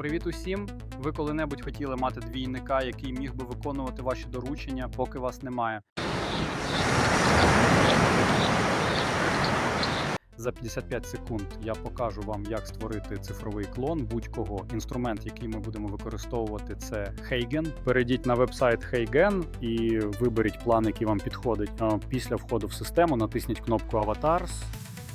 Привіт усім! Ви коли-небудь хотіли мати двійника, який міг би виконувати ваші доручення, поки вас немає. За 55 секунд я покажу вам, як створити цифровий клон будь-кого. Інструмент, який ми будемо використовувати, це Heigen. Перейдіть на вебсайт Heigen і виберіть план, який вам підходить. Після входу в систему натисніть кнопку Avatars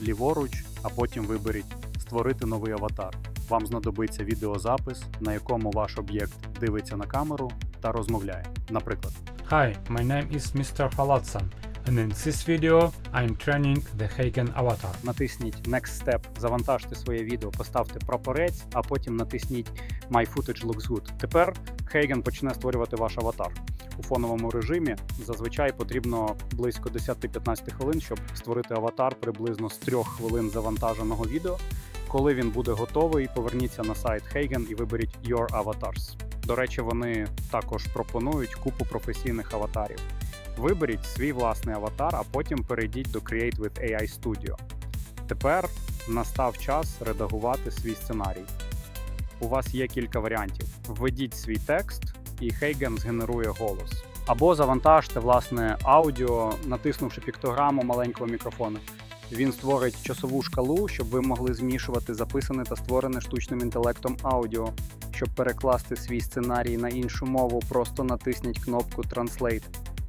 ліворуч, а потім виберіть Створити новий аватар. Вам знадобиться відеозапис, на якому ваш об'єкт дивиться на камеру та розмовляє. Наприклад, Hi, my name is Mr. Halatsan, and in this video I'm training the Hagen avatar. натисніть Next Step, завантажте своє відео, поставте прапорець, а потім натисніть My Footage Looks Good. Тепер Heigen почне створювати ваш аватар. У фоновому режимі зазвичай потрібно близько 10-15 хвилин, щоб створити аватар приблизно з 3 хвилин завантаженого відео. Коли він буде готовий, поверніться на сайт Heigen і виберіть Your Avatars. До речі, вони також пропонують купу професійних аватарів. Виберіть свій власний аватар, а потім перейдіть до Create with AI Studio. Тепер настав час редагувати свій сценарій. У вас є кілька варіантів. Введіть свій текст, і Heigen згенерує голос. Або завантажте власне аудіо, натиснувши піктограму маленького мікрофона. Він створить часову шкалу, щоб ви могли змішувати записане та створене штучним інтелектом аудіо. Щоб перекласти свій сценарій на іншу мову, просто натисніть кнопку Translate.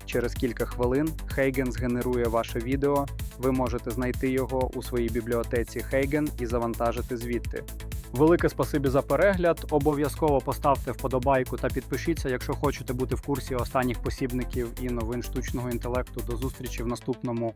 Через кілька хвилин Heigen згенерує ваше відео. Ви можете знайти його у своїй бібліотеці Heigen і завантажити звідти. Велике спасибі за перегляд. Обов'язково поставте вподобайку та підпишіться, якщо хочете бути в курсі останніх посібників і новин штучного інтелекту. До зустрічі в наступному